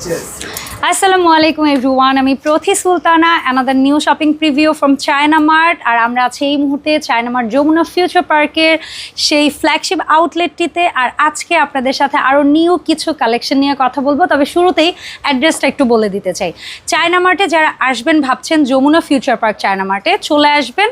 Cheers. আসসালামু আলাইকুম everyone আমি Prothi Sultana another new shopping preview from China Mart আর আমরা আছি এই মুহূর্তে চায়না মার্ট যমুনা ফিউচার পার্কের সেই ফ্ল্যাগশিপ আউটলেটটিতে আর আজকে আপনাদের সাথে আরও নিউ কিছু কালেকশন নিয়ে কথা বলব, তবে শুরুতেই অ্যাড্রেসটা একটু বলে দিতে চাই। চায়না মার্টে যারা আসবেন, ভাবছেন যমুনা ফিউচার পার্ক চায়না মার্টে চলে আসবেন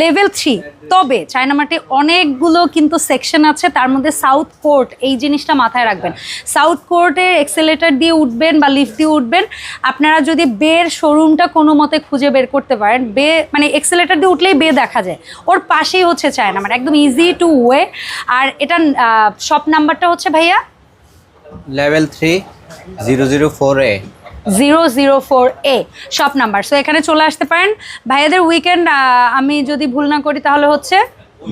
লেভেল থ্রি তবে চায়না মার্টে অনেকগুলো কিন্তু সেকশন আছে, তার মধ্যে সাউথ কোর্ট এই জিনিসটা মাথায় রাখবেন। সাউথ কোর্টে এক্সেলেটার দিয়ে উঠবেন বা লিফট দিয়ে উঠবেন। আপনারা যদি বের শোরুমটা কোনো মতে খুঁজে বের করতে পারেন বে মানে এক্সেলেটার দিয়ে উঠলেই বে দেখা যায়। ওর পাশেই হচ্ছে চায়না মার্ট একদম ইজি টু ওয়ে আর এটা শপ নাম্বারটা হচ্ছে ভাইয়া? Level three zero zero four A zero zero four A shop number so এখানে চলে আসতে পারেন। ভাইয়াদের উইকেন্ড আমি যদি ভুল না করি তাহলে হচ্ছে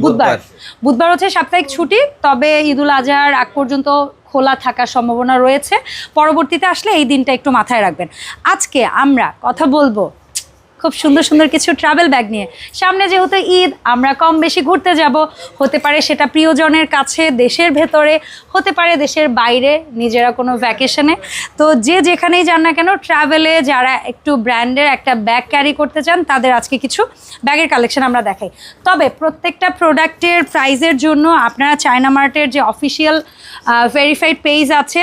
বুধবার। বুধবার হচ্ছে সাপ্তাহিক ছুটি তবে ঈদুল আজহার আগ পর্যন্ত খোলা থাকার সম্ভাবনা রয়েছে। পরবর্তীতে আসলে এই দিনটা একটু মাথায় রাখবেন। আজকে আমরা কথা বলব খুব সুন্দর সুন্দর কিছু ট্রাভেল ব্যাগ নিয়ে। সামনে যেহেতু ঈদ, আমরা কম বেশি ঘুরতে যাব। হতে পারে সেটা প্রিয়জনের কাছে, দেশের ভেতরে, হতে পারে দেশের বাইরে, নিজেরা কোনো ভ্যাকেশনে তো যে যেখানেই যান না কেন ট্রাভেলে যারা একটু ব্র্যান্ডের একটা ব্যাগ ক্যারি করতে চান, তাদের আজকে কিছু ব্যাগের কালেকশন আমরা দেখাই। তবে প্রত্যেকটা প্রোডাক্টের প্রাইজের জন্য আপনারা চায়না মার্টের যে অফিসিয়াল ভেরিফাইড পেজ আছে।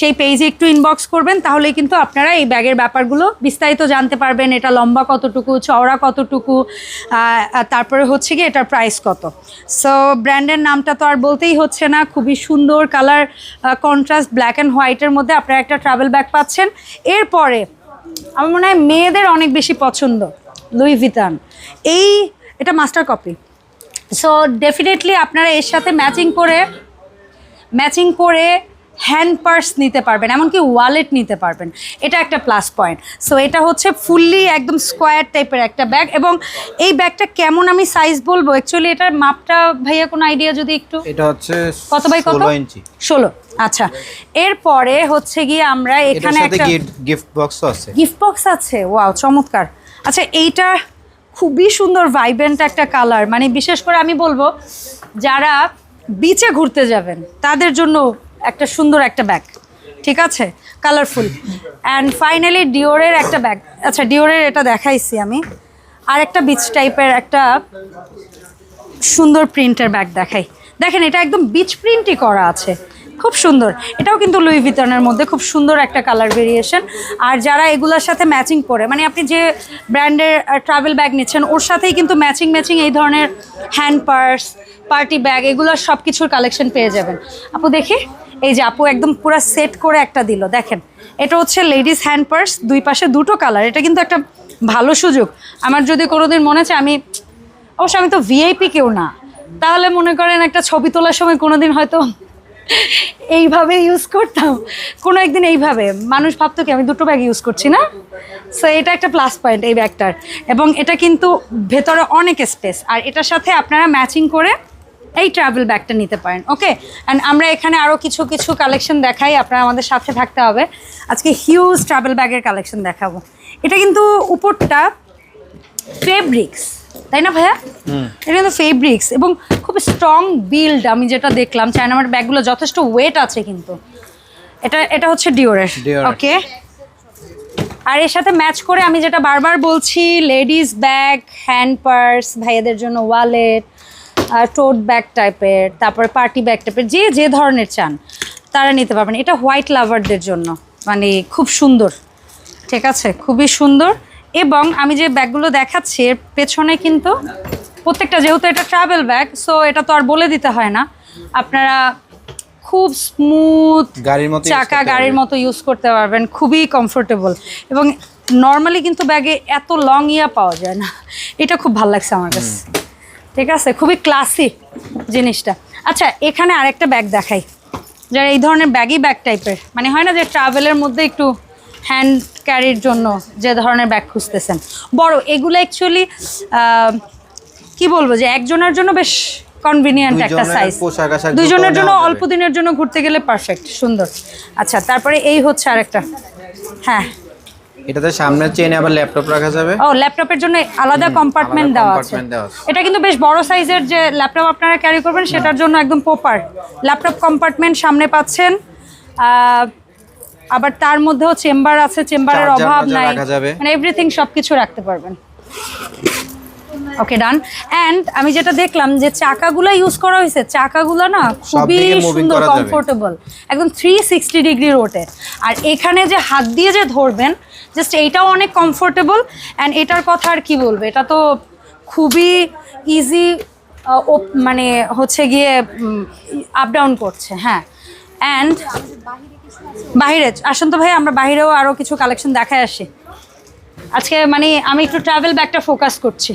সেই পেজে একটু ইনবক্স করবেন, তাহলে কিন্তু আপনারা এই ব্যাগের ব্যাপারগুলো বিস্তারিত জানতে পারবেন, এটা লম্বা কতটুকু, চওড়া কতটুকু তারপরে হচ্ছে কি এটার প্রাইস কত। সো ব্র্যান্ডের নামটা তো আর বলতেই হচ্ছে না, খুবই সুন্দর কালার কন্ট্রাস্ট ব্ল্যাক অ্যান্ড হোয়াইটের মধ্যে আপনারা একটা ট্রাভেল ব্যাগ পাচ্ছেন। এরপরে, আমার মনে হয় মেয়েদের অনেক বেশি পছন্দ লুই ভিতান এই, এটা মাস্টার কপি সো ডেফিনেটলি আপনারা এর সাথে ম্যাচিং করে ম্যাচিং করে হ্যান্ড পার্স নিতে পারবেন এমনকি ওয়ালেট নিতে পারবেন। এটা একটা প্লাস পয়েন্ট। সো এটা হচ্ছে ফুললি একদম স্কোয়ার টাইপের একটা ব্যাগ এবং এই ব্যাগটা কেমন আমি সাইজ বলব? অ্যাকচুয়ালি এটার মাপটা ভাইয়া কোনো আইডিয়া যদি একটু? এটা হচ্ছে কত বাই কত? ষোলো ইঞ্চি। ষোলো আচ্ছা। এরপরে হচ্ছে গিয়ে আমরা এখানে একটা গিফট বক্সও আছে। গিফট বক্স আছে? ওয়াও চমৎকার। আচ্ছা এইটা খুবই সুন্দর ভাইব্রেন্ট একটা কালার মানে বিশেষ করে আমি বলব যারা বিচে ঘুরতে যাবেন, তাদের জন্য একটা সুন্দর একটা ব্যাগ ঠিক আছে? কালারফুল অ্যান্ড ফাইনালি ডিওরের একটা ব্যাগ আচ্ছা ডিওরের এটা দেখাইছি আমি। আর একটা বিচ টাইপের একটা সুন্দর প্রিন্টের ব্যাগ দেখাই। দেখেন, এটা একদম বিচ প্রিন্টই করা আছে। খুব সুন্দর। এটাও কিন্তু লুই ভিতনের মধ্যে খুব সুন্দর একটা কালার ভেরিয়েশন আর যারা এগুলোর সাথে ম্যাচিং করে মানে আপনি যে ব্র্যান্ডের ট্রাভেল ব্যাগ নিচ্ছেন, ওর সাথেই কিন্তু ম্যাচিং ম্যাচিং এই ধরনের হ্যান্ড পার্স পার্টি ব্যাগ এগুলোর সব কিছুর কালেকশন পেয়ে যাবেন। আপু দেখি, এই যে আপু একদম পুরো সেট করে একটা দিল, দেখেন। এটা হচ্ছে লেডিস হ্যান্ড পার্স দুই পাশে দুটো কালার এটা কিন্তু একটা ভালো সুযোগ। আমার যদি কোনোদিন মনে চায় আমি, অবশ্য আমি তো ভিআইপি কেউ না। তাহলে মনে করেন একটা ছবি তোলার সময় কোনোদিন হয়তো এইভাবে ইউজ করতাম। কোনো একদিন এইভাবে। মানুষ ভাবতো কি, আমি দুটো ব্যাগ ইউজ করছি না? সো এটা একটা প্লাস পয়েন্ট এই ব্যাগটার এবং এটা কিন্তু ভেতরে অনেক স্পেস আর এটার সাথে আপনারা ম্যাচিং করে এই ট্রাভেল ব্যাগটা নিতে পারেন ওকে অ্যান্ড আমরা এখানে আরও কিছু কিছু কালেকশন দেখাই। আপনারা আমাদের সাথে থাকতে হবে। আজকে হিউজ ট্রাভেল ব্যাগের কালেকশন দেখাবো। এটা কিন্তু উপরটা ফেব্রিক্স তাই না ভাইয়া? এটা কিন্তু ফেব্রিক্স এবং খুব স্ট্রং বিল্ড আমি যেটা দেখলাম চায়নামার ব্যাগগুলো যথেষ্ট ওয়েট আছে কিন্তু। এটা এটা হচ্ছে ডিওরের ওকে আর এর সাথে ম্যাচ করে আমি যেটা বারবার বলছি লেডিস ব্যাগ হ্যান্ড পার্স ভাইয়াদের জন্য ওয়ালেট টোট ব্যাগ টাইপের তারপর পার্টি ব্যাগ টাইপের যে যে ধরনের চান তারা নিতে পারবেন। এটা হোয়াইট লাভারদের জন্য মানে খুব সুন্দর ঠিক আছে? খুবই সুন্দর। এবং আমি যে ব্যাগগুলো দেখাচ্ছি এর পেছনে কিন্তু প্রত্যেকটা যেহেতু এটা ট্রাভেল ব্যাগ সো এটা তো আর বলে দিতে হয় না। আপনারা খুব স্মুথ গাড়ির মতো চাকা গাড়ির মতো ইউজ করতে পারবেন খুবই কমফোর্টেবল এবং নর্মালি কিন্তু ব্যাগে এত লং ইয়া পাওয়া যায় না। এটা খুব ভালো লাগছে আমার কাছে। ঠিক আছে? খুবই ক্লাসি জিনিসটা। আচ্ছা এখানে আরেকটা ব্যাগ দেখাই। যারা এই ধরনের ব্যাগই ব্যাগ টাইপের মানে হয় না যে ট্রাভেলের মধ্যে একটু হ্যান্ড ক্যারির জন্য যে ধরনের ব্যাগ খুঁজতেছেন। বড় এগুলো অ্যাকচুয়ালি কি বলব যে একজনের জন্য বেশ কনভিনিয়েন্ট একটা সাইজ দুটোও জন্য অল্প দিনের জন্য ঘুরতে গেলে পারফেক্ট সুন্দর। আচ্ছা তারপরে এই হচ্ছে আরেকটা। হ্যাঁ। এটাতে সামনের চেনে আবার ল্যাপটপ রাখা যাবে। ও ল্যাপটপের জন্য আলাদা কম্পার্টমেন্ট দেওয়া আছে। এটা কিন্তু বেশ বড় সাইজের যে ল্যাপটপ আপনারা ক্যারি করবেন সেটার জন্য একদম প্রপার ল্যাপটপ কম্পার্টমেন্ট সামনে পাচ্ছেন আবার তার মধ্যেও চেম্বার আছে চেম্বারের অভাব নাই। মানে এভরিথিং সবকিছু রাখতে পারবেন। ওকে ডান অ্যান্ড আমি যেটা দেখলাম যে চাকাগুলো ইউজ করা হয়েছে চাকাগুলো না খুবই সুন্দর কমফোর্টেবল একদম থ্রি সিক্সটি ডিগ্রি রোটের আর এখানে যে হাত দিয়ে যে ধরবেন জাস্ট এইটাও অনেক কমফোর্টেবল অ্যান্ড এটার কথা আর কি বলব এটা তো খুবই ইজি মানে হচ্ছে গিয়ে আপ ডাউন করছে হ্যাঁ। অ্যান্ড বাইরে আসুন তো ভাই আমরা বাইরেও আরও কিছু কালেকশন দেখায় আসি। আজকে মানে আমি একটু ট্রাভেল ব্যাগটা ফোকাস করছি।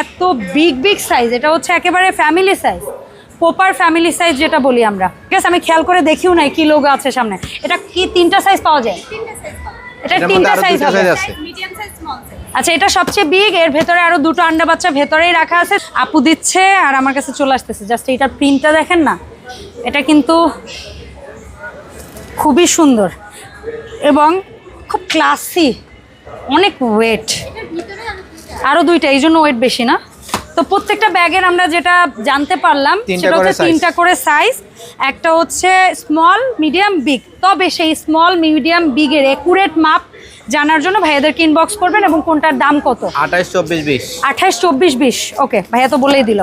এত বিগ বিগ সাইজ এটা হচ্ছে একেবারে family size proper family size যেটা বলি আমরা। ঠিক আছে আমি খেয়াল করে দেখিও নাই কি লোগো আছে সামনে। এটা কি তিনটা সাইজ পাওয়া যায়? এটা তিনটা সাইজ হবে। size আছে। মিডিয়াম সাইজ স্মল সাইজ আচ্ছা এটা সবচেয়ে বিগ এর ভেতরে আরও দুটো আন্ডা বাচ্চা ভেতরেই রাখা আছে। আপু দিচ্ছে আর আমার কাছে চলে আসতেছে। জাস্ট এটার প্রিন্টটা দেখেন না? এটা কিন্তু খুবই সুন্দর এবং খুব ক্লাসি অনেক ওয়েট এটার ভিতরে আমি আরও দুইটা এই জন্য ওয়েট বেশি না। তো প্রত্যেকটা ব্যাগের আমরা যেটা জানতে পারলাম সেটা হচ্ছে। তিনটা করে সাইজ একটা হচ্ছে স্মল মিডিয়াম বিগ তবে সেই স্মল মিডিয়াম বিগের একুরেট মাপ জানার জন্য ভাইয়াদেরকে ইনবক্স করবেন এবং কোনটার দাম কত? আঠাইশ চব্বিশ বিশ। আঠাশ চব্বিশ বিশ। ওকে ভাইয়া তো বলেই দিল।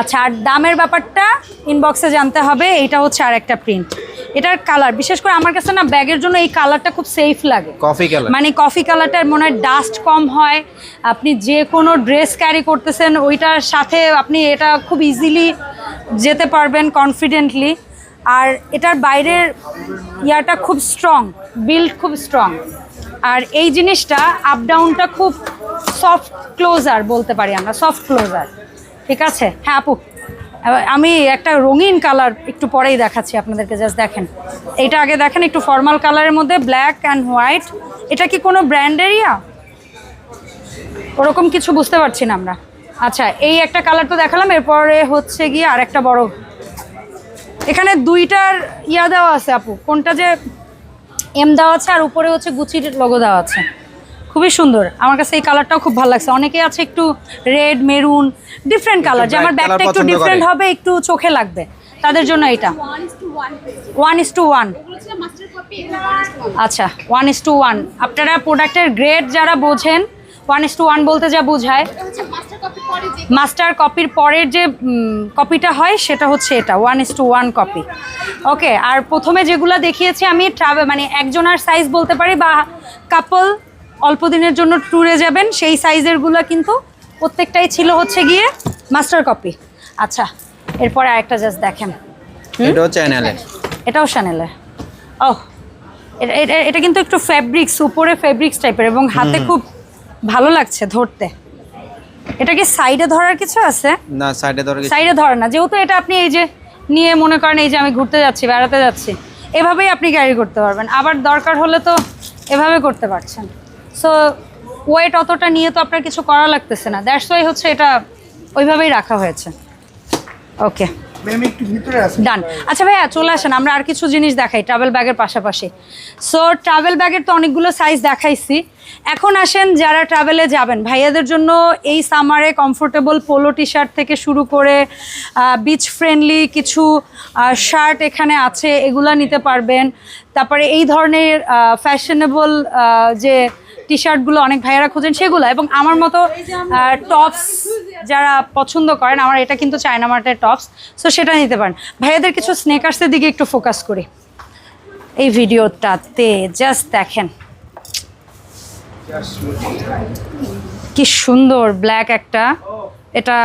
আচ্ছা আর দামের ব্যাপারটা ইনবক্সে জানতে হবে। এইটা হচ্ছে আর একটা প্রিন্ট এটার কালার বিশেষ করে আমার কাছে না ব্যাগের জন্য এই কালারটা খুব সেফ লাগে। কফি কালার মানে কফি কালারটার মনে হয় ডাস্ট কম হয়। আপনি যে কোনো ড্রেস ক্যারি করতেছেন ওইটার সাথে আপনি এটা খুব ইজিলি যেতে পারবেন কনফিডেন্টলি আর এটার বাইরের ইয়াটা খুব স্ট্রং বিল্ড খুব স্ট্রং আর এই জিনিসটা আপ ডাউনটা খুব সফট ক্লোজার বলতে পারি আমরা সফট ক্লোজার ঠিক আছে? হ্যাঁ আপু। আমি একটা রঙিন কালার একটু পরেই দেখাচ্ছি আপনাদেরকে জাস্ট দেখেন। এটা আগে দেখেন, একটু ফর্মাল কালারের মধ্যে ব্ল্যাক অ্যান্ড হোয়াইট এটা কি কোনো ব্র্যান্ডেরিয়া ওরকম কিছু বুঝতে পারছি না আমরা। আচ্ছা এই একটা কালার তো দেখালাম, এরপরে হচ্ছে গিয়ে আর একটা বড়। এখানে দুইটার ইয়া দেওয়া আছে আপু। কোনটা যে এম দেওয়া আছে, আর উপরে হচ্ছে গুচির লোগো দেওয়া আছে। খুবই সুন্দর। আমার কাছে এই কালারটাও খুব ভালো লাগছে। অনেকে আছে একটু রেড মেরুন ডিফারেন্ট কালার যে আমার ব্যাগটা একটু ডিফারেন্ট হবে একটু চোখে লাগবে। তাদের জন্য এটা। ওয়ান ইস টু ওয়ান আচ্ছা ওয়ান ইস টু ওয়ান আপনারা প্রোডাক্টের গ্রেড যারা বোঝেন ওয়ান ইস টু ওয়ান বলতে যা বোঝায় মাস্টার কপির পরের যে কপিটা হয় সেটা হচ্ছে এটা। One is to one copy okay আর প্রথমে যেগুলো দেখিয়েছি আমি ট্রাভেল মানে একজনের সাইজ বলতে পারি বা কাপল অল্প দিনের জন্য ট্যুরে যাবেন সেই সাইজেরগুলো কিন্তু প্রত্যেকটাই ছিল হচ্ছে গিয়ে মাস্টার কপি আচ্ছা এরপরে আরেকটা জাস্ট দেখেন। এটাও চ্যানেলের এটাও শ্যানেলের ও এটা- কিন্তু একটু ফ্যাব্রিক্স উপরে ফ্যাব্রিক্স টাইপের এবং হাতে খুব ভালো লাগছে ধরতে। এটা কি সাইডে ধরার কিছু আছে? না সাইডে ধরে গেছে। সাইডে ধরে না যেহেতু এটা আপনি এই যে নিয়ে মনে করেন এই যে আমি ঘুরতে যাচ্ছি বেড়াতে যাচ্ছি এভাবেই আপনি ক্যারি করতে পারবেন। আবার দরকার হলে তো এভাবে করতে পারছেন। সো ওয়েট অতটা নিয়ে তো আপনার কিছু করা লাগতেছে না। দ্যাটস ওয়াই হচ্ছে এটা ওইভাবেই রাখা হয়েছে। ওকে ডান আচ্ছা ভাইয়া চলে আসেন। আমরা আর কিছু জিনিস দেখাই ট্রাভেল ব্যাগের পাশাপাশি। সো ট্রাভেল ব্যাগের তো অনেকগুলো সাইজ দেখাইছি। এখন আসেন যারা ট্রাভেলে যাবেন ভাইয়াদের জন্য এই সামারে কমফোর্টেবল পোলো টি শার্ট থেকে শুরু করে বিচ ফ্রেন্ডলি কিছু শার্ট এখানে আছে এগুলা নিতে পারবেন। তারপরে এই ধরনের ফ্যাশনেবল যে টি শার্টগুলো অনেক ভাইয়ারা খোঁজেন সেগুলো। এবং আমার মতো টপস যারা পছন্দ করেন আমার এটা কিন্তু চায়না মার্টের টপস সো সেটা নিতে পারেন। ভাইয়াদের কিছু স্নেকার্সের দিকে একটু ফোকাস করি। এই ভিডিওটাতে জাস্ট দেখেন। কি সুন্দর ব্ল্যাক একটা। এটা।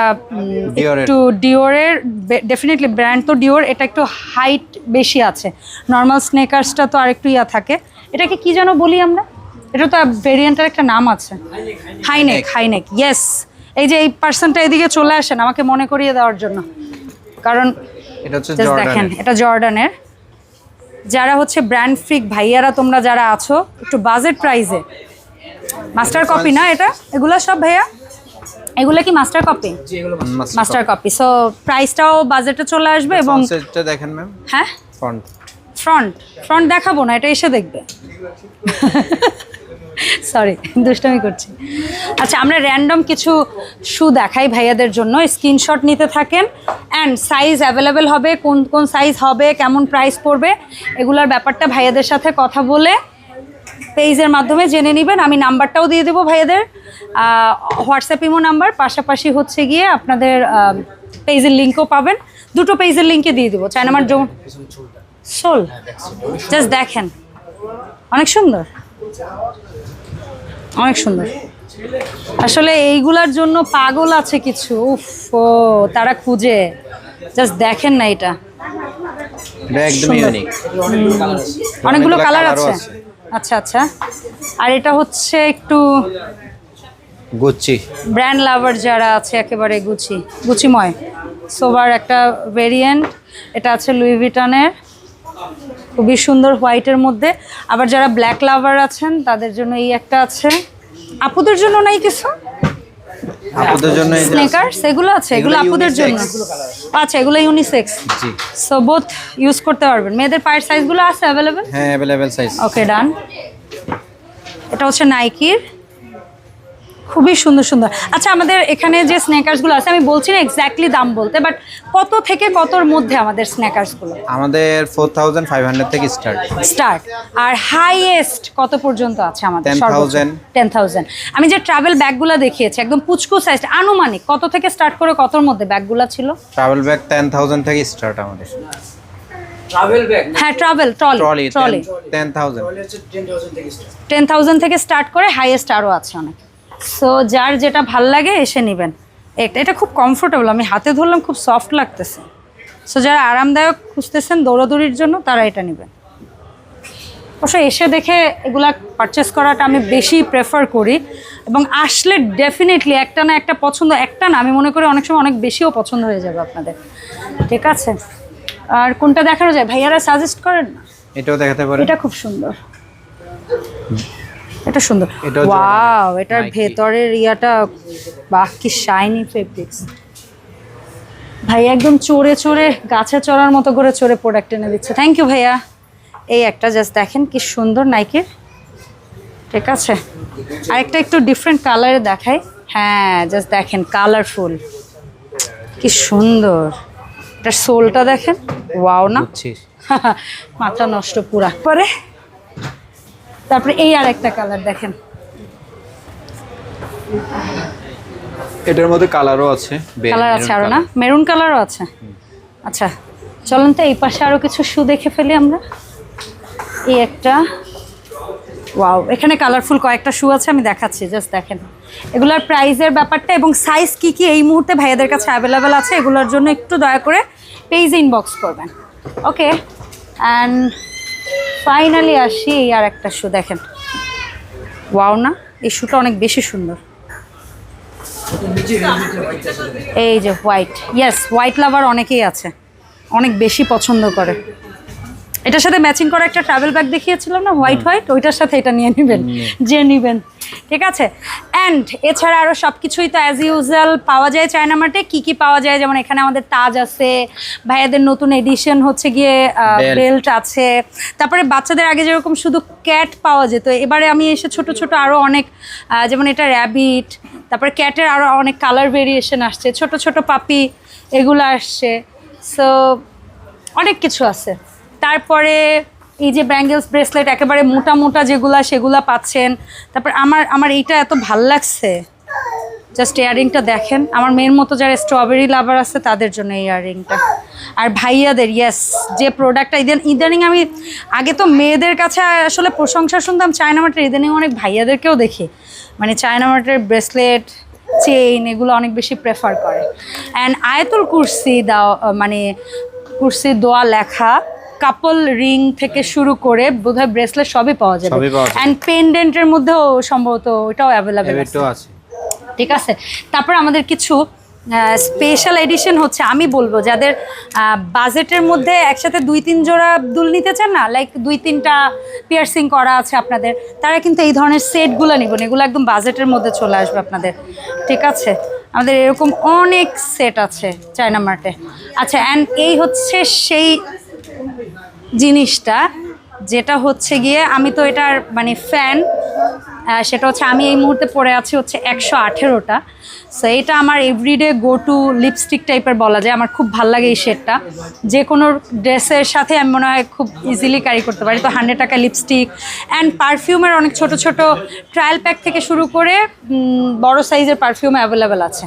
একটু ডিওরের ডেফিনেটলি ব্র্যান্ড তো ডিওর এটা একটু হাইট বেশি আছে। নর্মাল স্নেকার্সটা তো আরেকটু ইয়া থাকে। এটাকে কি যেন বলি আমরা? এটা তো ভেরিয়েন্টের একটা নাম আছে। হাইনেক হাইনেক ইয়েস এই যে এই পার্সনটা এদিকে চলে আসেন আমাকে মনে করিয়ে দেওয়ার জন্য। কারণ এটা হচ্ছে Just দেখেন এটা জর্ডানের যারা হচ্ছে ব্র্যান্ড ফ্রিক ভাইয়ারা তোমরা যারা আছো একটু বাজেট প্রাইসে মাস্টার কপি না এটা? এগুলো সব ভাইয়া? এগুলো কি master copy master copy so প্রাইসটাও বাজেটে চলে আসবে এবং দেখেন ম্যাম হ্যাঁ? ফ্রন্ট ফ্রন্ট ফ্রন্ট দেখাবো না এটা এসে দেখবে। সরি দুষ্টামি করছি। আচ্ছা আমরা র্যান্ডম কিছু শু দেখাই ভাইয়াদের জন্য। স্ক্রিনশট নিতে থাকেন। অ্যান্ড সাইজ অ্যাভেলেবেল হবে কোন কোন সাইজ হবে কেমন প্রাইস পড়বে এগুলোর ব্যাপারটা ভাইয়াদের সাথে কথা বলে পেজের মাধ্যমে জেনে নেবেন। আমি নাম্বারটাও দিয়ে দেবো ভাইয়াদের। WhatsApp imo number. পাশাপাশি হচ্ছে গিয়ে আপনাদের পেজের লিঙ্কও পাবেন। দুটো পেজের লিঙ্কে দিয়ে দেবো। চাই আমার জম সোল জাস্ট দেখেন। অনেক সুন্দর। অনেক সুন্দর। আসলে এইগুলার জন্য পাগল আছে কিছু। উফ ও তারা খুঁজে। জাস্ট দেখেন না এটা। অনেকগুলো কালার আছে। আচ্ছা আচ্ছা। আর এটা হচ্ছে একটু গুচ্ছি। ব্র্যান্ড লাভার যারা আছে একেবারে গুচি গুচিময় সোবার একটা ভেরিয়েন্ট এটা আছে লুই ভিটনের খুবই সুন্দর হোয়াইটের মধ্যে। আবার যারা ব্ল্যাক লাভার আছেন তাদের জন্য এই একটা আছে। আপুদের জন্য নাই কিছু? আপুদের জন্য আছে। এগুলো আছে এগুলো এগুলো আপুদের জন্য। আচ্ছা এগুলো ইউনিসেক্স জি। সো বোথ ইউজ করতে পারবেন। মেয়েদের পায়ের সাইজগুলো আছে হ্যাঁ সাইজ ওকে ডান এটা হচ্ছে নাইকির খুবই সুন্দর সুন্দর। আচ্ছা আমাদের এখানে যে স্ন্যাকার্সগুলো আছে আমি বলছি না এক্স্যাক্টলি দাম বলতে বাট কত থেকে কতর মধ্যে আমাদের স্ন্যাকার্সগুলো আমাদের ফোর থাউজেন্ড ফাইভ হান্ড্রেড থেকে স্টার্ট স্টার্ট আর হাইয়েস্ট কত পর্যন্ত আছে আমাদের? 10,000 টেন থাউজেন্ড আমি যে ট্রাভেল ব্যাগগুলো দেখিয়েছি একদম পুচকু সাইজ আনুমানিক কত থেকে স্টার্ট করে কতর মধ্যে ব্যাগগুলো ছিল? ট্রাভেল ব্যাগ টেন থাউজেন্ড থেকে স্টার্ট আমাদের। ট্রাভেল ব্যাগ হ্যাঁ travel trolley trolley ten thousand থেকে স্টার্ট করে হাইয়েস্ট আরও আছে অনেক। সো যার যেটা ভালো লাগে এসে নেবেন। এটা এটা খুব কমফোর্টেবল আমি হাতে ধরলাম খুব সফট লাগতেছে। সো যারা আরামদায়ক খুঁজতেছেন দৌড়াদৌড়ির জন্য তারা এটা নেবেন। অবশ্য এসে দেখে এগুলা পারচেস করাটা আমি বেশি প্রেফার করি। এবং আসলে ডেফিনেটলি একটা না একটা পছন্দ একটা না আমি মনে করি অনেক সময় অনেক বেশিও পছন্দ হয়ে যাবে আপনাদের। ঠিক আছে? আর কোনটা দেখানো যায়? ভাইয়ারা সাজেস্ট করেন না? এটাও দেখাতে পারেন। এটা খুব সুন্দর। এটা সুন্দর। ওয়াও এটার ভেতরের ইয়াটা বাহ কি শাইনি ফেব্রিক্স ভাই একদম চড়ে চড়ে গাছে চড়ার মতো করে চড়ে প্রোডাক্ট এনে দিচ্ছে। থ্যাংক ইউ ভাইয়া। এই একটা জাস্ট দেখেন কি সুন্দর নাইকের ঠিক আছে? আরেকটা একটু ডিফারেন্ট কালারে দেখাই। হ্যাঁ জাস্ট দেখেন কালারফুল কি সুন্দর। এটার সোলটা দেখেন। ওয়াও না? মাথা নষ্ট পুরা। পরে তারপরে এই আর একটা কালার দেখেন। এটার মধ্যে কালারও আছে কালার আছে আরও না? মেরুন কালারও আছে? আচ্ছা চলুন তো এই পাশে আরও কিছু শু দেখে ফেলি আমরা। এই একটা ওয়াও এখানে কালারফুল কয়েকটা শু আছে আমি দেখাচ্ছি জাস্ট দেখেন। এগুলোর প্রাইজের ব্যাপারটা এবং সাইজ কি কি এই মুহূর্তে ভাইয়াদের কাছে অ্যাভেলেবেল আছে এগুলোর জন্য একটু দয়া করে পেজ ইনবক্স করবেন। ওকে অ্যান্ড ফাইনালি আসি এই আর একটা শু দেখেন। ওয়াও না এই শুটা অনেক বেশি সুন্দর। এই যে হোয়াইট ইয়েস হোয়াইট লাভার অনেকেই আছে অনেক বেশি পছন্দ করে। এটার সাথে ম্যাচিং করা একটা ট্রাভেল ব্যাগ দেখিয়েছিলাম না হোয়াইট হোয়াইট ওইটার সাথে এটা নিয়ে নেবেন যে নেবেন। ঠিক আছে? অ্যান্ড এছাড়া আরও সব কিছুই তো অ্যাজ ইউজুয়াল পাওয়া যায় চায়না মার্টে কী কী পাওয়া যায়? যেমন এখানে আমাদের তাজ আছে ভাইয়াদের নতুন এডিশন হচ্ছে গিয়ে বেল্ট আছে। তারপরে বাচ্চাদের আগে যেরকম শুধু ক্যাট পাওয়া যেত এবারে আমি এসে ছোট ছোট আরও অনেক যেমন এটা র্যাবিট তারপরে ক্যাটের আরও অনেক কালার ভেরিয়েশন আসছে ছোট ছোট পাপি এগুলো আসছে। সো অনেক কিছু আছে। তারপরে এই যে ব্যাঙ্গেলস ব্রেসলেট একেবারে মোটা মোটা যেগুলা, সেগুলা পাচ্ছেন। তারপর আমার আমার এইটা এত ভালো লাগছে। জাস্ট ইয়াররিংটা দেখেন। আমার মেয়ের মতো যারা স্ট্রবেরি লাভার আছে, তাদের জন্য এই ইয়াররিংটা আর ভাইয়াদের ইয়েস যে প্রোডাক্টটা ইদান, ইদানিং আমি, আগে তো মেয়েদের কাছে আসলে প্রশংসা শুনতাম চায়না মার্টের ইদানিং অনেক ভাইয়াদেরকেও দেখি। মানে চায়না মার্টের ব্রেসলেট চেইন এগুলো অনেক বেশি প্রেফার করে। অ্যান্ড আয়তুল কুরসি দাও মানে কুরসি দোয়া লেখা কাপল রিং থেকে শুরু করে বোধহয় ব্রেসলেট সবই পাওয়া যাবে। অ্যান্ড পেন্ডেন্টের মধ্যেও সম্ভবত ওটাও অ্যাভেলেবেল আছে। ঠিক আছে? তারপর আমাদের কিছু স্পেশাল এডিশন হচ্ছে আমি বলব যাদের বাজেটের মধ্যে একসাথে দুই তিন জোড়া দুল নিতে চান না লাইক দুই তিনটা পিয়ার্সিং করা আছে আপনাদের তারা কিন্তু এই ধরনের সেটগুলো নেবেন এগুলো একদম বাজেটের মধ্যে চলে আসবে আপনাদের। ঠিক আছে? আমাদের এরকম অনেক সেট আছে চায়না মার্টে। আচ্ছা অ্যান্ড এই হচ্ছে সেই জিনিসটা, যেটা হচ্ছে গিয়ে আমি তো এটার মানে ফ্যান সেটা হচ্ছে আমি এই মুহূর্তে পরে আছি হচ্ছে একশো আঠেরোটা। সো এটা আমার এভরিডে গো টু লিপস্টিক টাইপের বলা যায়। আমার খুব ভালো লাগে এই শেডটা যে কোনো ড্রেসের সাথে আমি মনে হয় খুব ইজিলি ক্যারি করতে পারি। তো হান্ড্রেড টাকা লিপস্টিক অ্যান্ড পারফিউমের অনেক ছোট ছোট ট্রায়াল প্যাক থেকে শুরু করে বড় সাইজের পারফিউম অ্যাভেলেবেল আছে।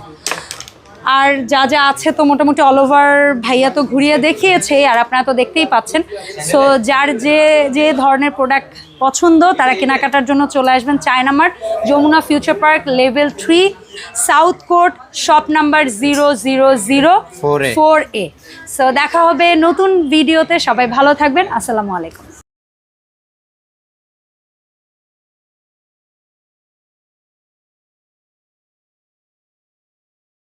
আর যা যা আছে তো মোটামুটি অল ওভার ভাইয়া তো ঘুরিয়ে দেখিয়েছে আর আপনারা তো দেখতেই পাচ্ছেন। সো যার যে যে ধরনের প্রোডাক্ট পছন্দ তারা কেনাকাটার জন্য চলে আসবেন China Mart Jamuna future park level three south court shop number zero zero zero four A so দেখা হবে নতুন ভিডিওতে সবাই ভালো থাকবেন আসসালামু আলাইকুম।